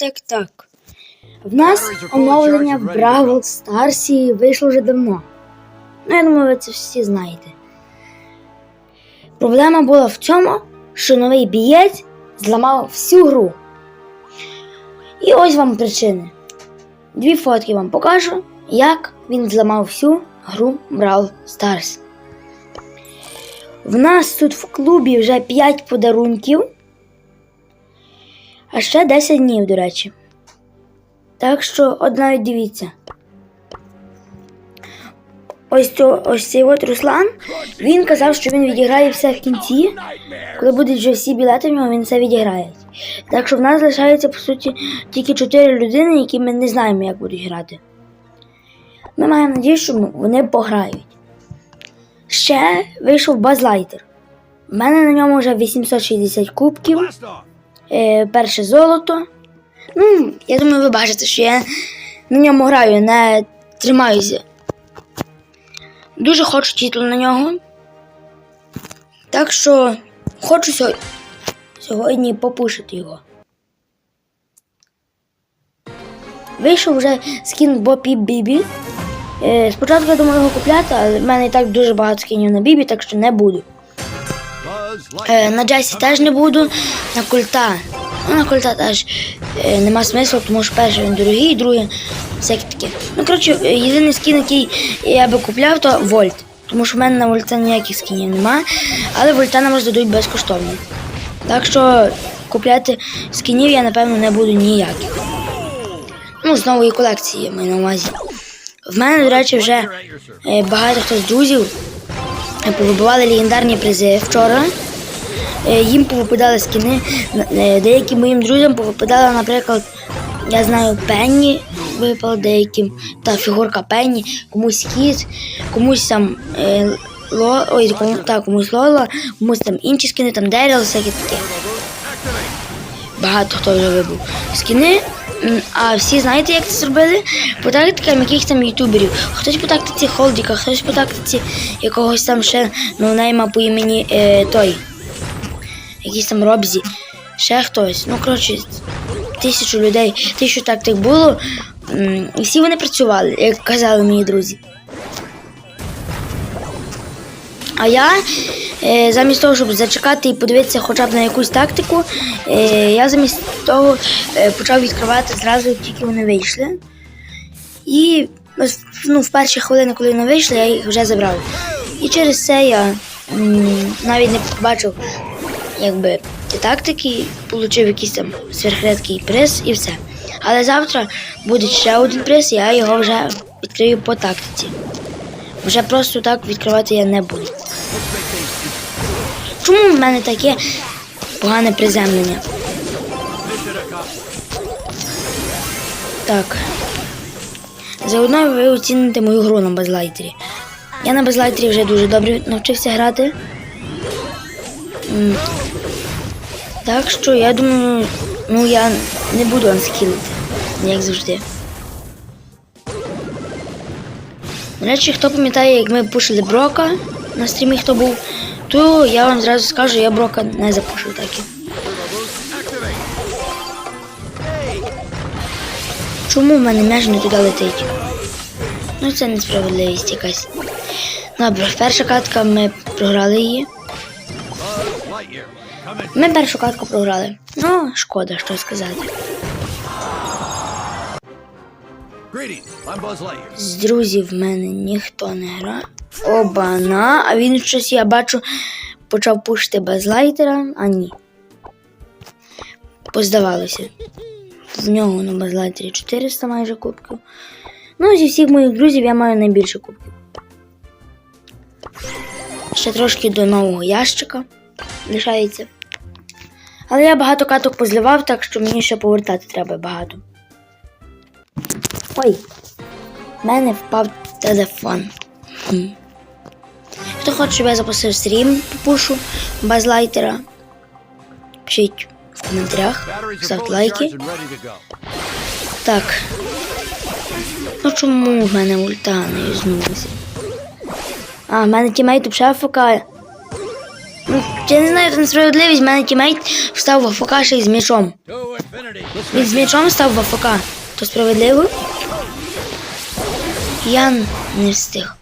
так, так. В нас оновлення в Бравл Старсі вийшло вже давно. Ну, я думаю, ви це всі знаєте. Проблема була в цьому, що новий бієць зламав всю гру. І ось вам причини. Дві фотки вам покажу, як він зламав всю гру Brawl Stars. В нас тут в клубі вже 5 подарунків, а ще 10 днів, до речі. Так що, от навіть дивіться. Ось, цю, ось цей от Руслан, він казав, що він відіграє все в кінці. Коли будуть вже всі білети в нього, він все відіграє. Так що в нас залишається, по суті, тільки 4 людини, які ми не знаємо, як будуть грати. Ми маємо надію, що вони пограють. Ще вийшов базлайтер. У мене на ньому вже 860 кубків! Е, перше золото. Ну, я думаю, ви бачите, що я на ньому граю, не тримаюся. Дуже хочу титул на нього. Так що хочу сьогодні, попушити його. Вийшов вже скін Бопі Бібі. Е, спочатку я думав його купляти, але в мене і так дуже багато скінів на Бібі, так що не буду. Е, на Джесі теж не буду, на культа. Ну, на культа теж е, нема смислу, тому що перший він дорогий, другий всяке таке. Ну, коротше, е, єдиний скін, який я би купляв, то Вольт. Тому що в мене на Вольта ніяких скінів нема, але Вольта нам роздадуть безкоштовно. Так що купляти скінів я, напевно, не буду ніяких. Ну, з нової колекції маю на увазі. В мене, до речі, вже багато хто з друзів повибивали легендарні призи вчора. Е, Їм повипадали скини. Е, Деяким моїм друзям повипадала, наприклад, я знаю, Пенні випав деяким, та фігурка Пенні, комусь кіт, комусь там е, ло, ой, кому, та, комусь Лола, комусь там інші скини, там Деріл, всяке таке. Багато хто вже вибув скини. А всі знаєте, як це зробили? По тактикам яких там ютуберів. Хтось по тактиці Холдіка, хтось по тактиці якогось там ще ноунейма по імені е, той. Якийсь там Робзі. Ще хтось. Ну, коротше, тисячу людей, тисячу тактик було. І всі вони працювали, як казали мої друзі. А я е, замість того, щоб зачекати і подивитися хоча б на якусь тактику, е, я замість того е, почав відкривати зразу, як тільки вони вийшли. І ну, в перші хвилини, коли вони вийшли, я їх вже забрав. І через це я навіть не побачив якби, тактики, отримав якийсь там сверхредкий приз і все. Але завтра буде ще один приз, я його вже відкрию по тактиці. Вже просто так відкривати я не буду. Чому в мене таке погане приземлення? Так. Заодно ви оціните мою гру на базлайтері. Я на базлайтері вже дуже добре навчився грати. Так що я думаю, ну я не буду анскілити, як завжди. До речі, хто пам'ятає, як ми пушили Брока на стрімі, хто був, то я вам зразу скажу, я Брока не запушив так. і. Чому в мене м'яч не туди летить? Ну це несправедливість якась. Добре, перша катка ми програли її. Ми першу катку програли. Ну, шкода, що сказати. З друзів в мене ніхто не грає. Обана, а він щось, я бачу, почав пушити без лайтера, а ні. Поздавалося. В нього на базлайтері 400 майже кубків. Ну, зі всіх моїх друзів я маю найбільше кубків. Ще трошки до нового ящика лишається. Але я багато каток позливав, так що мені ще повертати треба багато. Ой, в мене впав телефон. Хто хоче, щоб я запустив стрім попушу без лайтера? Пишіть в коментарях, ставте лайки. Так. Ну чому в мене ульта не юзнулася? А, в мене тімейт вже АФК. Ну, я не знаю, це несправедливість, в мене тімейт встав в АФК ще й з м'ячом. Він з м'ячом став в АФК. То справедливо? Я не встиг.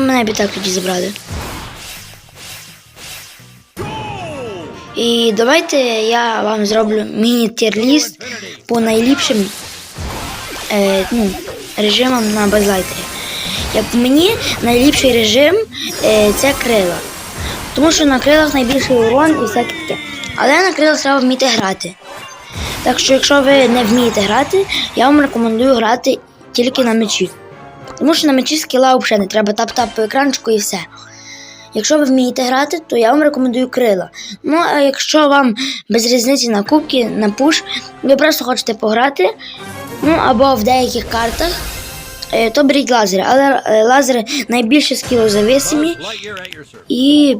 Ну, мене б і так тоді забрали. І давайте я вам зроблю міні-тір-ліст по найліпшим е, ну, режимам на базлайтері. Як мені, найліпший режим е, це крила. Тому що на крилах найбільший урон і всяке таке. Але на крилах треба вміти грати. Так що, якщо ви не вмієте грати, я вам рекомендую грати тільки на мечі. Тому що на мечі скіла взагалі не треба тап-тап по екранчику і все. Якщо ви вмієте грати, то я вам рекомендую крила. Ну а якщо вам без різниці на кубки, на пуш, ви просто хочете пограти, ну або в деяких картах, е, то беріть лазери. Але е, лазери найбільше скілозависимі і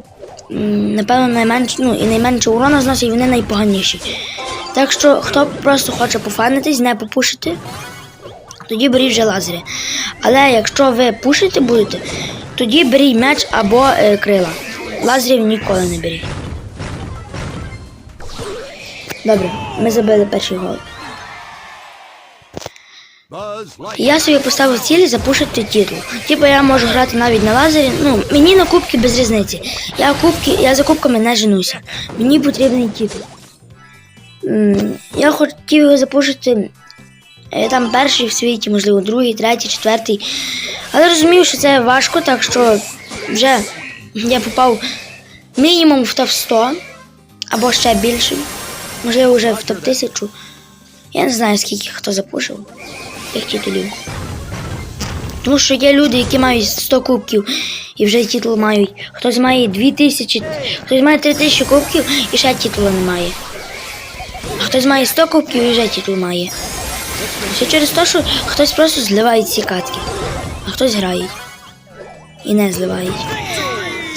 напевно найменш, ну, і найменше урона зносять, і вони найпоганіші. Так що, хто просто хоче пофанитись, не попушити, тоді беріть вже лазери. Але якщо ви пушити будете, тоді беріть меч або е, крила. Лазерів ніколи не беріть. Добре, ми забили перший гол. Я собі поставив ціль запушити титул. Типу я можу грати навіть на лазері. Ну, мені на кубки без різниці. Я кубки, я за кубками не женуся. Мені потрібний титул. Я хотів його запушити е, там перший в світі, можливо, другий, третій, четвертий. Але розумів, що це важко, так що вже я попав мінімум в топ 100 або ще більше. Можливо, вже в топ 1000. Я не знаю, скільки хто запушив тих титулів. Тому що є люди, які мають 100 кубків і вже титул мають. Хтось має 2000, хтось має 3000 кубків і ще титулу немає. А хтось має 100 кубків і вже титул має. Все через те, що хтось просто зливає ці катки, а хтось грає. І не зливають.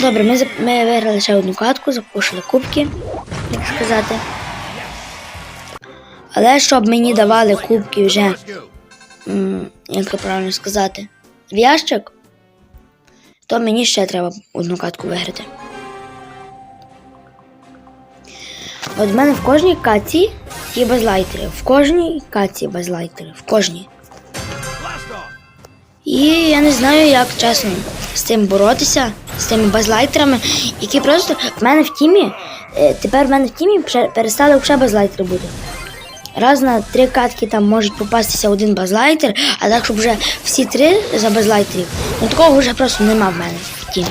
Добре, ми, ми виграли ще одну катку, запушили кубки, як сказати. Але щоб мені давали кубки вже як це правильно сказати, в ящик, то мені ще треба одну катку виграти. От в мене в кожній каті є безлайтери. В кожній каті базлайтери. В кожній. І я не знаю, як чесно з цим боротися, з тими базлайтерами, які просто в мене в тімі. Е, тепер в мене в тімі перестали вже безлайтери бути. Раз на три катки там може попастися один базлайтер, а так, щоб вже всі три за базлайтерів, ну такого вже просто нема в мене в тімі.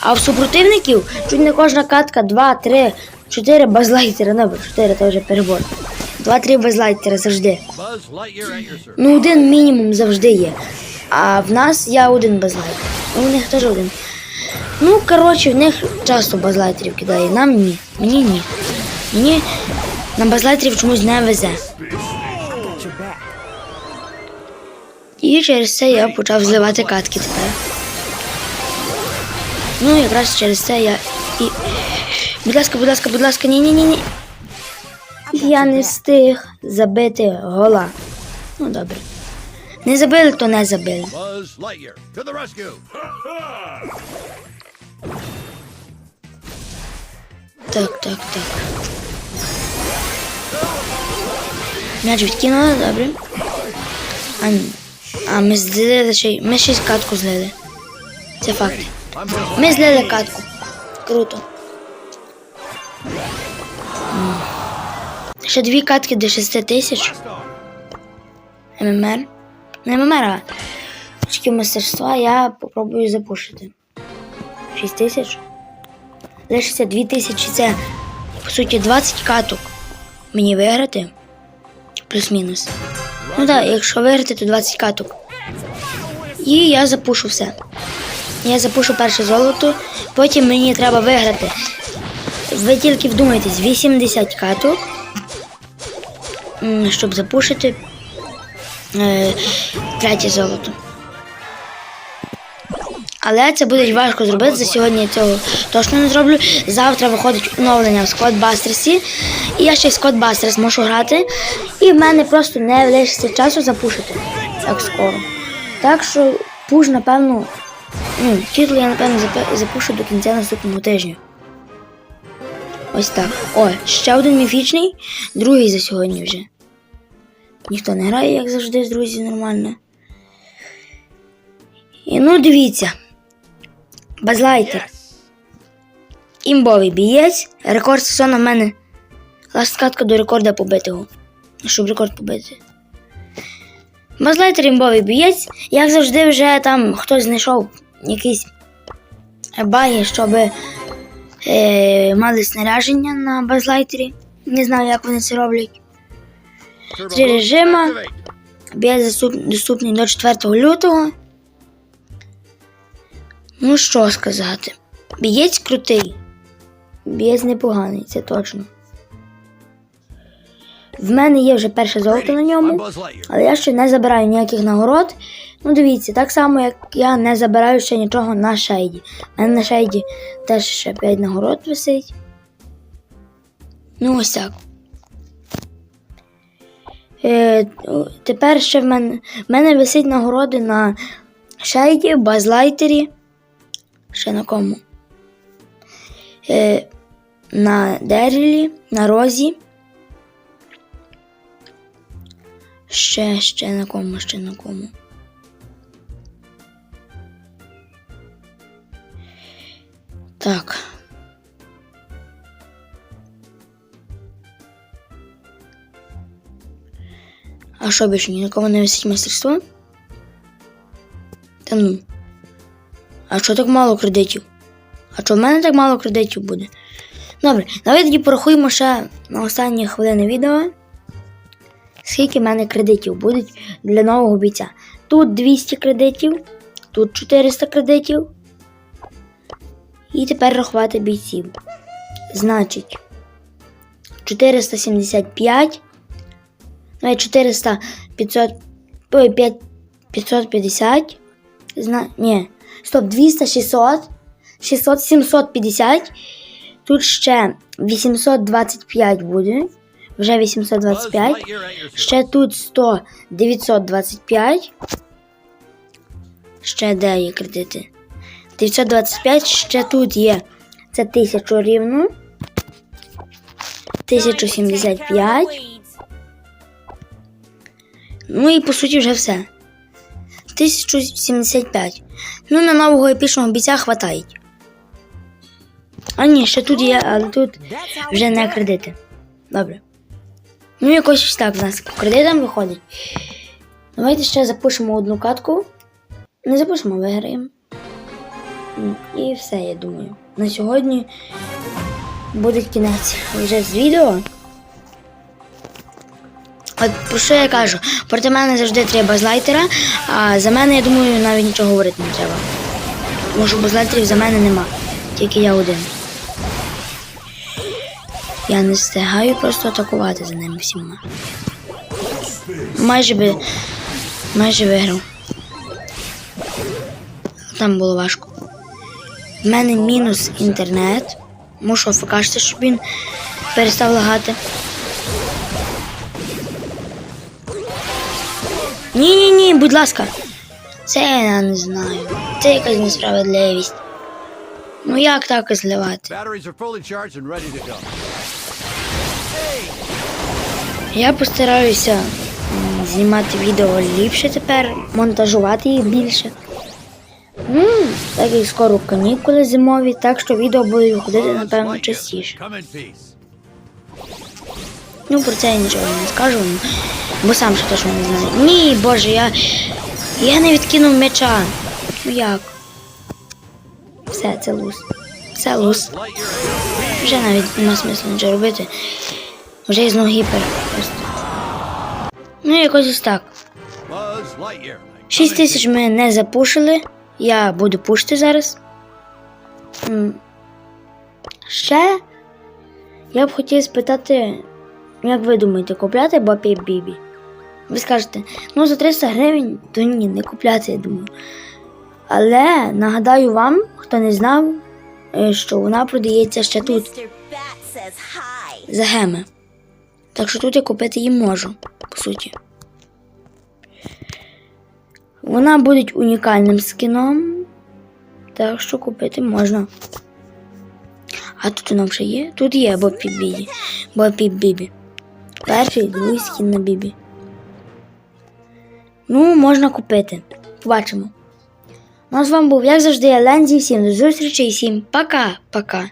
А в супротивників чуть не кожна катка, два-три 4 базлайтера, набор, 4 це вже перебор. 2-3 базлайтера завжди. Ну, один мінімум завжди є. А в нас я один базлайтер. Ну, у них теж один. Ну, коротше, в них часто базлайтерів кидає. Нам ні. Мені ні. Мені нам базлайтерів чомусь не везе. І через це я почав зливати катки тепер. Ну, якраз через це я і Будь ласка, будь ласка, будь ласка, ні, ні, ні, ні. Я не встиг забити гола. Ну добре. Не забили, то не забили. Так, так, так. М'яч відкинули, добре. А, а ми злили ще. й- Ми ще й катку злили. Це факт. Ми злили катку. Круто. Ще дві катки до 6 тисяч. ММР. Не ММР, а очки мастерства я попробую запушити. 6 тисяч. Лишиться 2 тисячі це, по суті, 20 каток. Мені виграти. Плюс-мінус. Ну так, якщо виграти, то 20 каток. І я запушу все. Я запушу перше золото, потім мені треба виграти. Ви тільки вдумайтесь, 80 каток, щоб запушити е, третє золото. Але це буде важко зробити. За сьогодні я цього точно не зроблю. Завтра виходить оновлення в Squad Бастерсі. І я ще в Squad Бастерс можу грати. І в мене просто не лишиться часу запушити так скоро. Так що пуш, напевно, ну, я напевно запушу до кінця наступного тижня. Ось так. О, ще один міфічний, другий за сьогодні вже. Ніхто не грає, як завжди, друзі, нормально. І ну дивіться. Базлайтер. Імбовий бієць. Рекорд сезону в мене. Ласткатка до рекорда побитого. Щоб рекорд побити. Базлайтер імбовий бієць. Як завжди, вже там хтось знайшов якісь баги, щоб е, мали снаряження на базлайтері. Не знаю, як вони це роблять. Три режима. activate. Доступний до 4 лютого. Ну що сказати. Бієць крутий. Бієць непоганий, це точно. В мене є вже перше золото на ньому, але я ще не забираю ніяких нагород. Ну дивіться, так само, як я не забираю ще нічого на шейді. У мене на шейді теж ще 5 нагород висить. Ну ось так. Е, тепер ще в мене, в мене висить нагороди на шейді, базлайтері. Ще на кому? Е, на Дерілі, на Розі. Ще, ще на кому, ще на кому. Так. А що більше ні на кого не висить майстерство? Та ну. А що так мало кредитів? А що в мене так мало кредитів буде? Добре, давай тоді порахуємо ще на останні хвилини відео. Скільки в мене кредитів буде для нового бійця. Тут 200 кредитів, тут 400 кредитів. І тепер рахувати бійців. Значить, 475. Навіть 400, 500, 550. Зна, ні, стоп, 200, 600, 600, 750. Тут ще 825 буде. Вже 825. Lightyear at your service. Ще тут 100, 925. Ще де є кредити? 925, ще тут є. Це 1000 рівно. 1075. Ну і по суті вже все. 1075. Ну, на нового епічного бійця хватає. А ні, ще тут є, але тут вже не кредити. Добре. Ну, якось так в нас по кредитам виходить. Давайте ще запишемо одну катку. Не запишемо, виграємо. І все, я думаю. На сьогодні буде кінець вже з відео. От про що я кажу? Проти мене завжди треба базлайтера, а за мене, я думаю, навіть нічого говорити не треба. Тому що базлайтерів за мене нема. Тільки я один. Я не встигаю просто атакувати за ними всіма. Майже би. Майже виграв. Там було важко. В мене мінус інтернет. Мушу фокашити, щоб він перестав лагати. Ні, ні, ні, будь ласка. Це я не знаю. Це якась несправедливість. Ну як так зливати? Я постараюся знімати відео ліпше тепер, монтажувати їх більше. Ну, так як скоро канікули зимові, так що відео будуть виходити, напевно, частіше. Ну, про це я нічого не скажу, бо сам ще точно не знаю. Ні, боже, я. Я не відкинув м'яча. Ну як? Все, це луз. Це луз. Вже навіть нема смислу нічого робити. Вже із ноги просто. Ну, якось ось так. Buzz 6 тисяч ми не запушили. Я буду пушити зараз. Ще я б хотів спитати, як ви думаєте, купляти Бопі Бібі? Ви скажете, ну за 300 гривень, то ні, не купляти, я думаю. Але нагадаю вам, хто не знав, е, що вона продається ще тут, за геми. Так що тут я купити її можу, по суті. Вона буде унікальним скіном. Так що купити можна. А тут нас ще є? Тут є Бопі Бібі. Бопі Бібі. Перший, другий скін на Бібі. Ну, можна купити. Побачимо. Ну, а з вами був, як завжди, я Лензі. Всім до зустрічі і всім пока-пока.